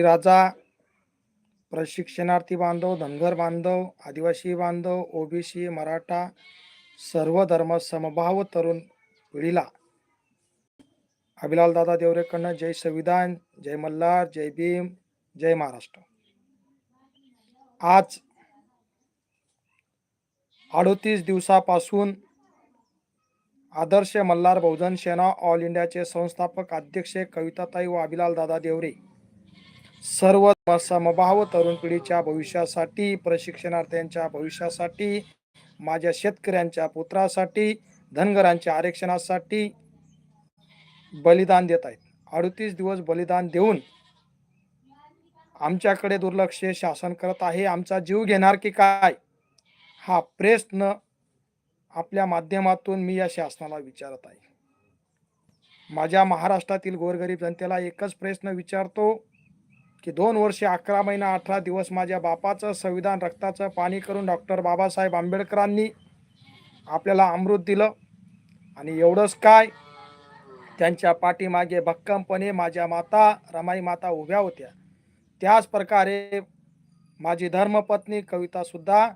राजा प्रशिक्षणार्थी बांधव धनगर बांधव आदिवासी बांधव ओबीसी मराठा सर्व धर्म समभाव तरुण पिढीला. अभिलाल दादा देवरेकडनं जय संविधान जय मल्हार जय भीम जय महाराष्ट्र. आज अडोतीस दिवसापासून आदर्श मल्हार बहुजन सेना ऑल इंडियाचे संस्थापक अध्यक्ष कविताताई व अभिलाल दादा देवरे सर्व समभाव तरुण पिढीच्या भविष्यासाठी प्रशिक्षणार्थ्यांच्या भविष्यासाठी माझ्या शेतकऱ्यांच्या पुत्रासाठी धनगरांच्या आरक्षणासाठी बलिदान देत आहेत. अडतीस दिवस बलिदान देऊन आमच्याकडे दुर्लक्ष शासन करत आहे. आमचा जीव घेणार की काय? हा प्रश्न आपल्या माध्यमातून मी या शासनाला विचारत आहे. माझ्या महाराष्ट्रातील गोरगरीब जनतेला एकच प्रश्न विचारतो. की दोन वर्षे अकरा महिना अठरा दिवस माझ्या बापाचं संविधान रक्ताचं पाणी करून डॉक्टर बाबासाहेब आंबेडकरांनी आपल्याला अमृत दिलं. आणि एवढंच काय त्यांच्या पाठीमागे भक्कमपणे माझ्या माता रमाई माता उभ्या होत्या. त्याच प्रकारे माझी धर्मपत्नी कवितासुद्धा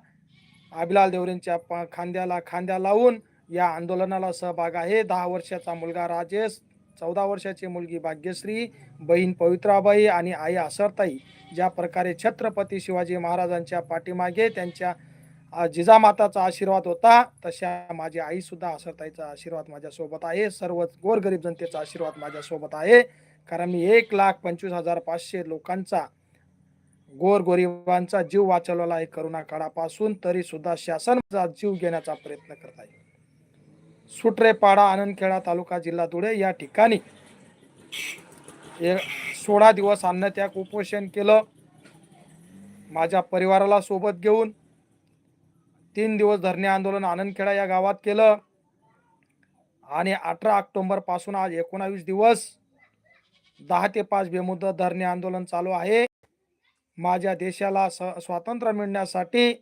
अभिलाल देवरेंच्या प खांद्याला खांद्या लावून या आंदोलनाला सहभाग आहे. दहा वर्षाचा मुलगा राजेश चौदा वर्षाची मुलगी भाग्यश्री बहीण पवित्राबाई आणि आई आसरताई. ज्या प्रकारे छत्रपती शिवाजी महाराजांच्या पाठीमागे त्यांच्या जिजामाताचा आशीर्वाद होता तशा माझी आईसुद्धा आसरताईचा आशीर्वाद माझ्यासोबत आहे. सर्व गोरगरीब जनतेचा आशीर्वाद माझ्यासोबत आहे. कारण मी एक लाख पंचवीस हजार पाचशे लोकांचा गोरगरिबांचा जीव वाचवलेला आहे करोना काळापासून तरी सुद्धा शासन जीव घेण्याचा प्रयत्न करत आहे. सुट्रेपाडा आनंदखेडा तालुका जिल्हा धुळे या ठिकाणी सोळा दिवस अन्नत्याग उपोषण केलं. माझ्या परिवाराला सोबत घेऊन तीन दिवस धरणे आंदोलन आनंदखेडा या गावात केलं. आणि अठरा ऑक्टोबरपासून आज एकोणावीस दिवस दहा ते पाच बेमुदत धरणे आंदोलन चालू आहे. माझ्या देशाला स स्वातंत्र्य मिळण्यासाठी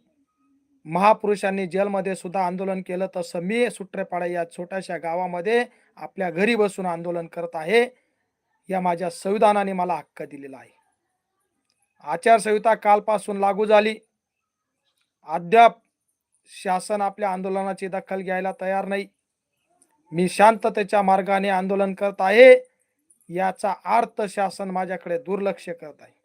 महापुरुषांनी जेलमध्ये सुद्धा आंदोलन केलं. तसं मी सुट्रेपाडा या छोट्याशा गावामध्ये आपल्या घरी बसून आंदोलन करत आहे. या माझ्या संविधानाने मला हक्क दिलेला आहे. आचारसंहिता कालपासून लागू झाली. अद्याप शासन आपल्या आंदोलनाची दखल घ्यायला तयार नाही. मी शांततेच्या मार्गाने आंदोलन करत आहे. याचा अर्थ शासन माझ्याकडे दुर्लक्ष करत आहे.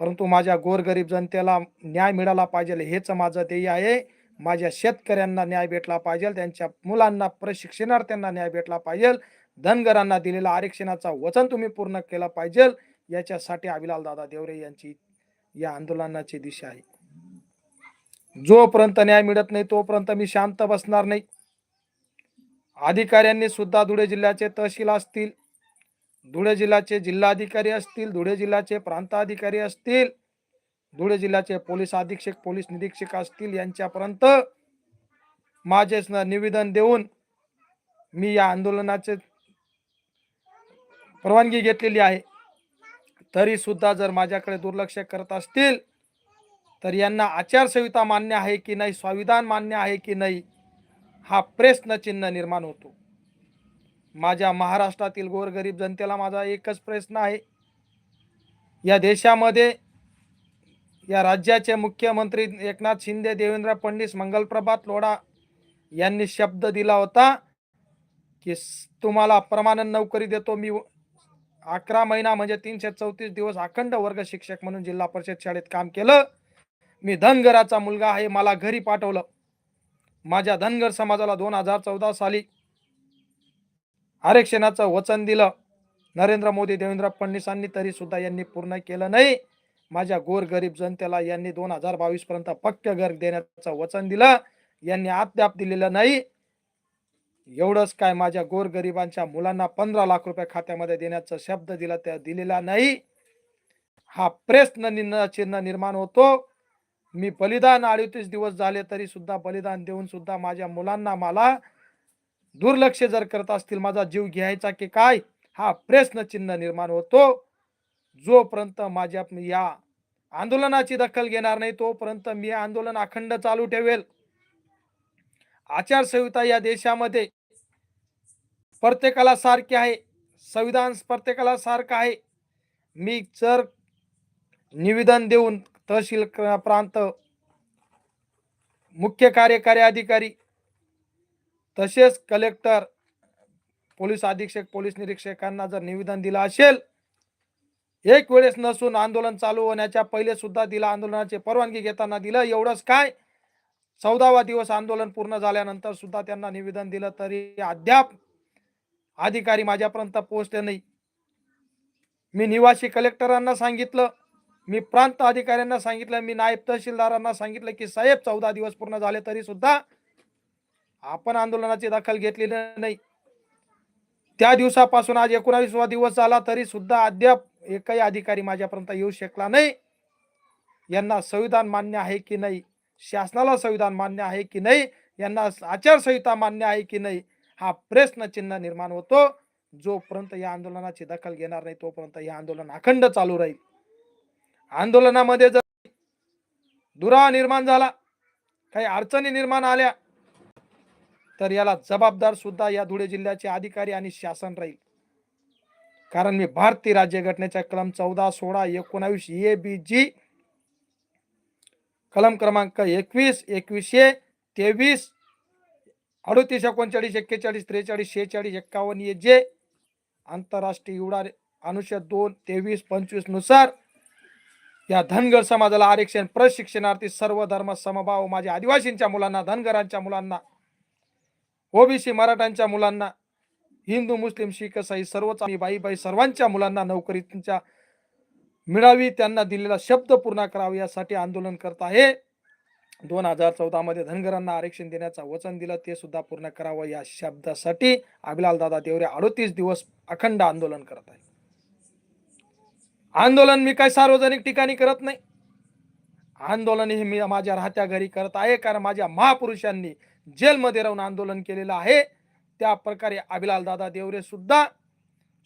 परंतु माझ्या गोरगरीब जनतेला न्याय मिळाला पाहिजे हेच माझं ध्येय आहे. माझ्या शेतकऱ्यांना न्याय भेटला पाहिजे त्यांच्या मुलांना प्रशिक्षणार्थ्यांना न्याय भेटला पाहिजे. धनगरांना दिलेला आरक्षणाचा वचन तुम्ही पूर्ण केलं पाहिजे. याच्यासाठी अभिलाल दादा देवरे यांची या आंदोलनाची दिशा आहे. जोपर्यंत न्याय मिळत नाही तोपर्यंत मी शांत बसणार नाही. अधिकाऱ्यांनी सुद्धा धुळे जिल्ह्याचे तहसील असतील धुळे जिल्ह्याचे जिल्हाधिकारी असतील धुळे जिल्ह्याचे प्रांताधिकारी असतील धुळे जिल्ह्याचे पोलीस अधीक्षक पोलीस निरीक्षक असतील यांच्यापर्यंत माझे निवेदन देऊन मी या आंदोलनाचे परवानगी घेतलेली आहे. तरी सुद्धा जर माझ्याकडे दुर्लक्ष करत असतील तर यांना आचारसंहिता मान्य आहे की नाही संविधान मान्य आहे की नाही हा प्रश्नचिन्ह निर्माण होतो. माझ्या महाराष्ट्रातील गोरगरीब जनतेला माझा एकच प्रश्न आहे. या देशामध्ये या राज्याचे मुख्यमंत्री एकनाथ शिंदे देवेंद्र फडणवीस मंगलप्रभात लोढा यांनी शब्द दिला होता की तुम्हाला प्रमाणन नोकरी देतो मी. अकरा महिना म्हणजे तीनशे चौतीस दिवस अखंड वर्ग शिक्षक म्हणून जिल्हा परिषद शाळेत काम केलं. मी धनगराचा मुलगा आहे मला घरी पाठवलं. माझ्या धनगर समाजाला दोन हजार चौदा साली आरक्षणाचं वचन दिलं. नरेंद्र मोदी देवेंद्र फडणवीसांनी तरी सुद्धा यांनी पूर्ण केलं नाही. माझ्या गोरगरीब जनतेला यांनी दोन हजार बावीस पर्यंत पक्क घर देण्याचं वचन दिलं. यांनी अद्याप दिलेलं नाही. एवढंच काय माझ्या गोरगरिबांच्या मुलांना पंधरा लाख रुपये खात्यामध्ये देण्याचा शब्द दिला त्या दिलेला नाही. हा प्रश्न चिन्ह निर्माण होतो. मी बलिदान अडतीस दिवस झाले तरी सुद्धा बलिदान देऊन सुद्धा माझ्या मुलांना मला दुर्लक्ष जर करत असतील माझा जीव घ्यायचा की काय? हा प्रश्न चिन्ह निर्माण होतो. जोपर्यंत माझ्या या आंदोलनाची दखल घेणार नाही तोपर्यंत मी आंदोलन अखंड चालू ठेवेल. आचारसंहिता या देशामध्ये प्रत्येकाला सारखी आहे. संविधान प्रत्येकाला सारखं आहे. मी जर निवेदन देऊन तहसील प्रांत मुख्य कार्यकारी अधिकारी तसेच कलेक्टर पोलीस अधीक्षक पोलीस निरीक्षकांना जर निवेदन दिलं असेल एक वेळेस नसून आंदोलन चालू होण्याच्या पहिले सुद्धा दिला आंदोलनाची परवानगी घेताना दिलं. एवढंच काय? चौदावा दिवस आंदोलन पूर्ण झाल्यानंतर सुद्धा त्यांना निवेदन दिलं तरी अद्याप अधिकारी माझ्यापर्यंत पोहोचले नाही. मी निवासी कलेक्टरांना सांगितलं मी प्रांत अधिकाऱ्यांना सांगितलं मी नायब तहसीलदारांना सांगितलं की साहेब चौदा दिवस पूर्ण झाले तरी सुद्धा आपण आंदोलनाची दखल घेतलेली नाही. त्या दिवसापासून आज एकोणावीसवा दिवस झाला तरी सुद्धा अद्याप एकही अधिकारी माझ्यापर्यंत येऊ शकला नाही. यांना संविधान मान्य आहे की नाही? शासनाला संविधान मान्य आहे की नाही? यांना आचारसंहिता मान्य आहे की नाही? हा प्रश्न चिन्ह निर्माण होतो. जोपर्यंत या आंदोलनाची दखल घेणार नाही तोपर्यंत हे आंदोलन अखंड चालू राहील. आंदोलनामध्ये जर दुरावा निर्माण झाला काही अडचणी निर्माण आल्या तर याला जबाबदार सुद्धा या धुळे जिल्ह्याचे अधिकारी आणि शासन राहील. कारण मी भारतीय राज्यघटनेच्या कलम चौदा सोळा एकोणावीस ए बी जी कलम क्रमांक एकवीस एकवीसशे तेवीस अडतीस एकोणचाळीस एक्केचाळीस त्रेचाळीस शेहेचाळीस एक्कावन्न ए जे आंतरराष्ट्रीय युडा अनुच्छेद दोन तेवीस पंचवीसनुसार या धनगर समाजाला आरक्षण प्रशिक्षणार्थी सर्व धर्म समभाव माझ्या आदिवासींच्या मुलांना धनगरांच्या मुलांना ओबीसी मराठ्यांच्या मुलांना हिंदू मुस्लिम शीख इसाई सर्वच आणि बाई बाई सर्वांच्या मुलांना नोकरीच्या मिळावी त्यांना दिलेला शब्द पूर्ण करावा यासाठी आंदोलन करत आहे. दोन हजार चौदा मध्ये धनगरांना आरक्षण देण्याचं वचन दिलं ते सुद्धा पूर्ण करावं या शब्दासाठी अभिलाल दादा देवरे अडतीस दिवस अखंड आंदोलन करत आहे आंदोलन मी काय सार्वजनिक ठिकाणी करत नाही. आंदोलन हे मी माझ्या राहत्या घरी करत आहे कारण माझ्या महापुरुषांनी जेलमध्ये राहून आंदोलन केलेलं आहे. त्या प्रकारे अभिलाल दादा देवरे सुद्धा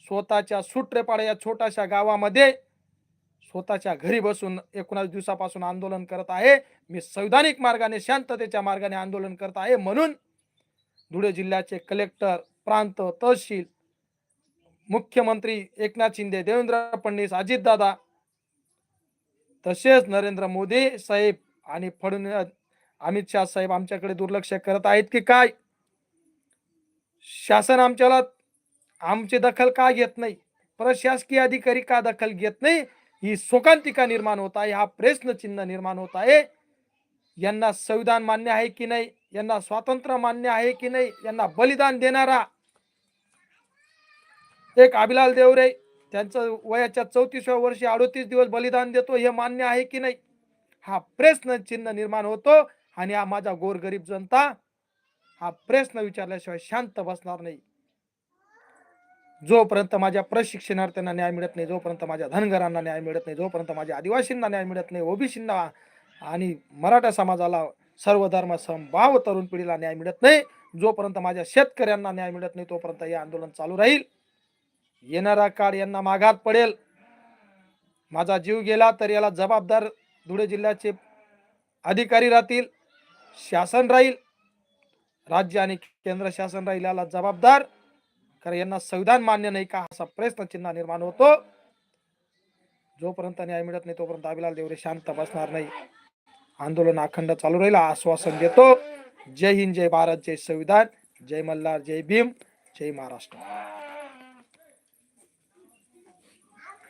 स्वतःच्या सुट्रेपाडा या छोट्याशा गावामध्ये स्वतःच्या घरी बसून एकोणास दिवसापासून आंदोलन करत आहे. मी संविधानिक मार्गाने शांततेच्या मार्गाने आंदोलन करत आहे म्हणून धुळे जिल्ह्याचे कलेक्टर प्रांत तहसील मुख्यमंत्री एकनाथ शिंदे देवेंद्र फडणवीस अजितदादा तसेच नरेंद्र मोदी साहेब आणि फडणवीस अमित शाह साहेब आमच्याकडे दुर्लक्ष करत आहेत की काय? शासन आमच्याला आमची दखल का घेत नाही? प्रशासकीय अधिकारी का दखल घेत नाही? ही शोकांतिका निर्माण होत आहे हा प्रश्न चिन्ह निर्माण होत आहे. यांना संविधान मान्य आहे की नाही? यांना स्वातंत्र्य मान्य आहे की नाही? यांना बलिदान देणारा एक अभिलाल देवरे त्यांचं वयाच्या चौतीसव्या वर्षी अडोतीस दिवस बलिदान देतो हे मान्य आहे की नाही? हा प्रश्न चिन्ह निर्माण होतो. आणि हा माझा गोरगरीब जनता हा प्रश्न विचारल्याशिवाय शांत बसणार नाही. जोपर्यंत माझ्या प्रशिक्षणार्थ्यांना न्याय मिळत नाही जोपर्यंत माझ्या धनगरांना न्याय मिळत नाही जोपर्यंत माझ्या आदिवासींना न्याय मिळत नाही ओबीसींना आणि मराठा समाजाला सर्व धर्म समभाव तरुण पिढीला न्याय मिळत नाही जोपर्यंत माझ्या शेतकऱ्यांना न्याय मिळत नाही तोपर्यंत हे आंदोलन चालू राहील. येणारा काळ यांना माघात पडेल. माझा जीव गेला तर याला जबाबदार धुळे जिल्ह्याचे अधिकारी राहतील. शासन राहील. राज्य आणि केंद्र शासन राहील याला जबाबदार. कारण यांना संविधान मान्य नाही का असा प्रश्न चिन्ह निर्माण होतो. जोपर्यंत न्याय मिळत नाही तोपर्यंत अभिलाल देवरे शांत बसणार नाही. आंदोलन अखंड चालू राहील आश्वासन देतो. जय हिंद जय भारत जय संविधान. जय मल्हार जय भीम जय महाराष्ट्र.